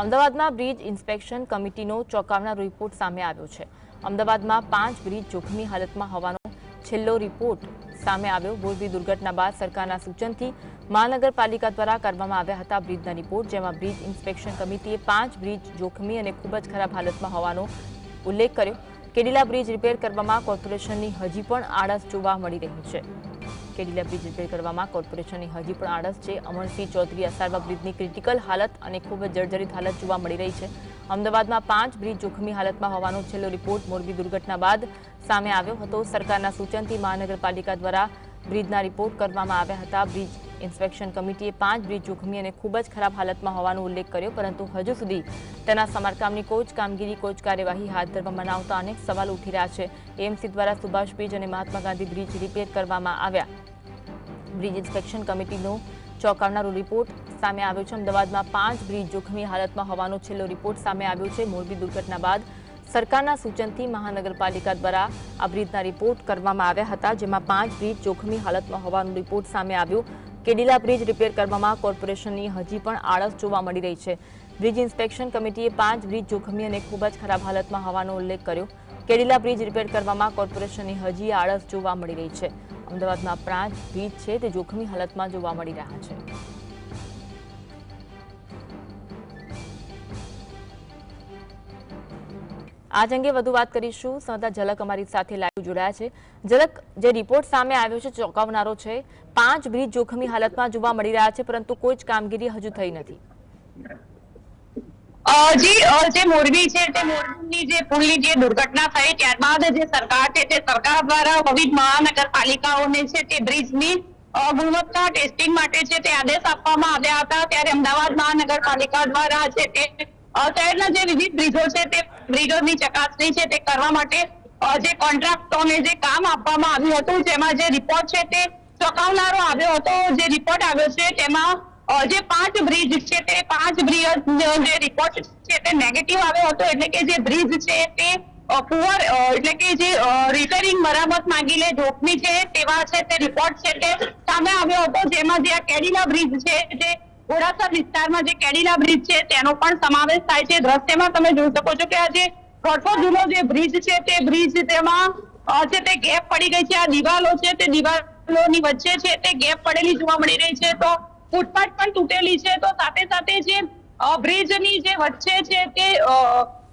અમદાવાદમાં bridge inspection કમિટીનો ચોંકાવનારો રિપોર્ટ સામે આવ્યો છે. અમદાવાદમાં પાંચ બ્રિજ જોખમી હાલતમાં હોવાનો છેલ્લો રિપોર્ટ સામે આવ્યો. મોરબી દુર્ઘટના બાદ સરકારના સૂચનથી મહાનગરપાલિકા દ્વારા કરવામાં આવ્યા હતા બ્રિજના રિપોર્ટ, જેમાં બ્રિજ ઇન્સ્પેક્શન કમિટીએ પાંચ બ્રિજ જોખમી અને ખૂબ જ ખરાબ હાલતમાં હોવાનો ઉલ્લેખ કર્યો. કેડીલા બ્રિજ રિપેર કરવામાં કોર્પોરેશનની હજી પણ આળસ જોવા મળી રહી છે. કેડીલા બ્રિજ રિપેર કરવામાં કોર્પોરેશનની હજી પણ આળસ છે. અમરસિંહ ચૌધરી અસારવા બ્રિજની ક્રિટિકલ હાલત અને ખૂબ જ જર્જરિત હાલત જોવા મળી રહી છે. અમદાવાદમાં પાંચ બ્રિજ જોખમી હાલતમાં હોવાનો છેલ્લો રિપોર્ટ મોરબી દુર્ઘટના બાદ સામે આવ્યો હતો. સરકારના સૂચનથી મહાનગરપાલિકા દ્વારા બ્રિજના રિપોર્ટ કરવામાં આવ્યા હતા. બ્રિજ ઇન્સ્પેક્શન કમિટીએ પાંચ બ્રિજ જોખમી અને ખૂબ જ ખરાબ હાલતમાં હોવાનો ઉલ્લેખ કર્યો, પરંતુ હજુ સુધી તેના સમારકામની જ કામગીરી જ કાર્યવાહી હાથ ધરવામાં મનાવતા અનેક સવાલ ઉઠી રહ્યા છે. એએમસી દ્વારા સુભાષ બ્રિજ અને મહાત્મા ગાંધી બ્રિજ રિપેર કરવામાં આવ્યા. બ્રિજ ઇન્સ્પેક્શન કમિટીનો ચોંકાવનારો રિપોર્ટ સામે આવ્યો છે. અમદાવાદમાં પાંચ બ્રિજ જોખમી હાલતમાં હોવાનો છેલ્લો રિપોર્ટ સામે આવ્યો છે. મોરબી દુર્ઘટના બાદ સરકારના સૂચનથી મહાનગરપાલિકા દ્વારા આ બ્રિજના રિપોર્ટ કરવામાં આવ્યા હતા, જેમાં પાંચ બ્રિજ જોખમી હાલતમાં હોવાનો રિપોર્ટ સામે આવ્યો. કેડીલા બ્રિજ રિપેર કરવામાં કોર્પોરેશનની હજી પણ આળસ જોવા મળી રહી છે. બ્રિજ ઇન્સ્પેક્શન કમિટીએ પાંચ બ્રિજ જોખમી અને ખૂબ જ ખરાબ હાલતમાં હોવાનો ઉલ્લેખ કર્યો. કેડીલા બ્રિજ રિપેર કરવામાં કોર્પોરેશનની હજી આળસ જોવા મળી રહી છે. અમદાવાદમાં પાંચ બ્રિજ છે તે જોખમી હાલતમાં જોવા મળી રહ્યા છે. આજ અંગે વધુ વાત કરીશું. સંવાદદાતા ઝલક અમારી સાથે લાઈવ જોડાયા છે. ઝલક, જે રિપોર્ટ સામે આવ્યો છે, ચોંકાવનારો છે, પાંચ બ્રિજ જોખમી હાલતમાં જોવા મળી રહ્યા છે, પરંતુ કોઈ જ કામગીરી હજુ થઈ નથી. જી જે મોરબી છે, તે મોરબીની જે પુલની જે દુર્ઘટના થઈ, ત્યારબાદ જે સરકાર છે, તે સરકાર દ્વારા વિવિધ મહાનગરપાલિકાઓને છે, તે બ્રિજની ગુણવત્તા ટેસ્ટિંગ માટે છે, તે આદેશ આપવામાં આવ્યા હતા. ત્યારે અમદાવાદ મહાનગરપાલિકા દ્વારા છે, તે શહેરના જે વિવિધ બ્રિજો છે, તે બ્રિજોની ચકાસણી છે, તે કરવા માટે જે કોન્ટ્રાક્ટોને જે કામ આપવામાં આવ્યું હતું, જેમાં જે રિપોર્ટ છે, તે ચોંકાવનારો આવ્યો હતો. જે રિપોર્ટ આવ્યો છે, તેમાં જે પાંચ બ્રિજ છે તે પાંચ બ્રિજ જે રિપોર્ટ છે તે નેગેટિવ આવ્યો હતો, એટલે કે જે બ્રિજ છે તે પુઅર એટલે કે જે રિપેરિંગ મરામત માંગી લે, જોખમી છે, તેવા છે તે રિપોર્ટ છે તે સામે આવ્યો હતો, જેમાં જે આ કેડીલા બ્રિજ છે જે ઘોડાસર વિસ્તારમાં જે કેડીલા બ્રિજ છે તેનો પણ સમાવેશ થાય છે. દ્રશ્યમાં તમે જોઈ શકો છો કે આ જે વર્ષો જૂનો જે બ્રિજ છે તે બ્રિજ તેમાં છે તે ગેપ પડી ગઈ છે. આ દિવાલો છે તે દિવાલોની વચ્ચે છે તે ગેપ પડેલી જોવા મળી રહી છે. તો ફૂટપાથ પણ તૂટેલી છે. તો સાથે સાથે જે બ્રિજની જે વચ્ચે છે તે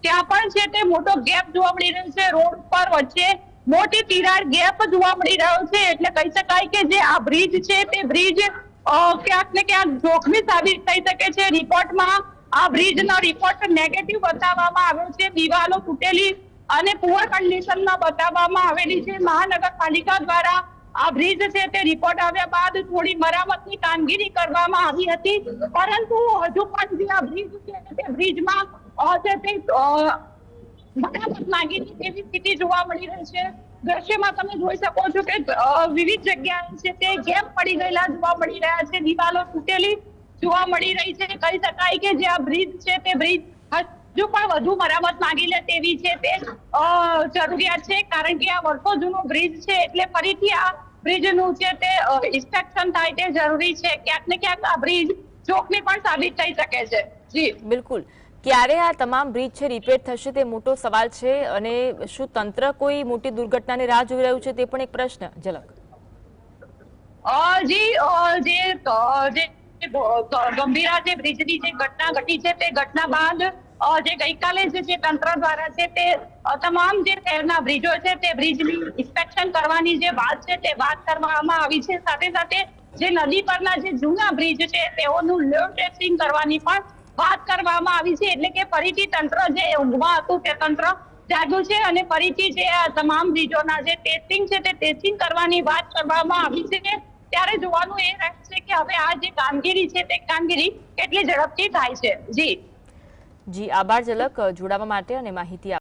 ત્યાં પણ છે તે મોટો ગેપ જોવા મળી રહ્યો છે. રોડ પર વચ્ચે મોટી તિરાડ ગેપ જોવા મળી રહ્યો છે. એટલે કહી શકાય કે જે આ બ્રિજ છે તે બ્રિજ ક્યાંક ને ક્યાંક જોખમી સાબિત થઈ શકે છે. રિપોર્ટમાં આ બ્રિજનો રિપોર્ટ નેગેટિવ બતાવવામાં આવ્યો છે. દિવાલો તૂટેલી અને પુઅર કન્ડિશનમાં બતાવવામાં આવેલી છે. મહાનગરપાલિકા દ્વારા આ બ્રિજ છે તે રિપોર્ટ આવ્યા બાદ થોડી મરામતની કામગીરી કરવામાં આવી હતી. પરંતુ હજુ પણ જે આ બ્રિજ છે તે બ્રિજમાં જે તે મરામત માંગી તેવી સ્થિતિ જોવા મળી રહી છે. દ્રશ્યમાં તમે જોઈ શકો છો કે વિવિધ જગ્યાએ છે તે ગેપ પડી ગયેલા જોવા મળી રહ્યા છે. દિવાલો તૂટેલી જોવા મળી રહી છે. કહી શકાય કે જે આ બ્રિજ છે તે બ્રિજ હજુ પણ વધુ મરામત માંગી લે તેવી છે. તે જરૂરિયાત છે કારણ કે આ વર્ષો જૂનો બ્રિજ છે એટલે ફરીથી આ બ્રિજનું છે તે ઇન્સ્પેક્શન થાય તે જરૂરી છે. ક્યાંક ને ક્યાંક આ બ્રિજ જોખમી પણ સાબિત થઈ શકે છે. જી. બિલકુલ. ક્યારે આ તમામ બ્રિજ છે રિપેર થશે તે મોટો સવાલ છે અને શું તંત્ર કોઈ મોટી દુર્ઘટનાની રાહ જોઈ રહ્યું છે તે પણ એક પ્રશ્ન ઝલક જી જે ગંભીરા જે બ્રિજની જે ઘટના ઘટી છે તે ઘટના બાદ જે ગઈકાલે જે તંત્ર દ્વારા છે તે તમામ જે શહેરના બ્રિજો છે તે બ્રિજની ઇન્સ્પેક્શન કરવાની જે વાત છે તે વાત કરવામાં આવી છે. સાથે સાથે જે નદી પરના જે જૂના બ્રિજ છે તેઓનું લોડ ટેસ્ટિંગ કરવાની પણ વાત કરવામાં આવી છે. એટલે કે ફરીથી તંત્ર જે ઊંઘમાં હતું તે તંત્ર જાગ્યું છે અને ફરીથી જે આ તમામ બ્રિજોના જે ટેસ્ટિંગ છે તે ટેસ્ટિંગ કરવાની વાત કરવામાં આવી છે ત્યારે જોવાનું એ રહેશે કે હવે આ જે કામગીરી છે તે કામગીરી કેટલી ઝડપથી થાય છે. જી. જી આભાર ઝલક જોડાવા માટે અને માહિતી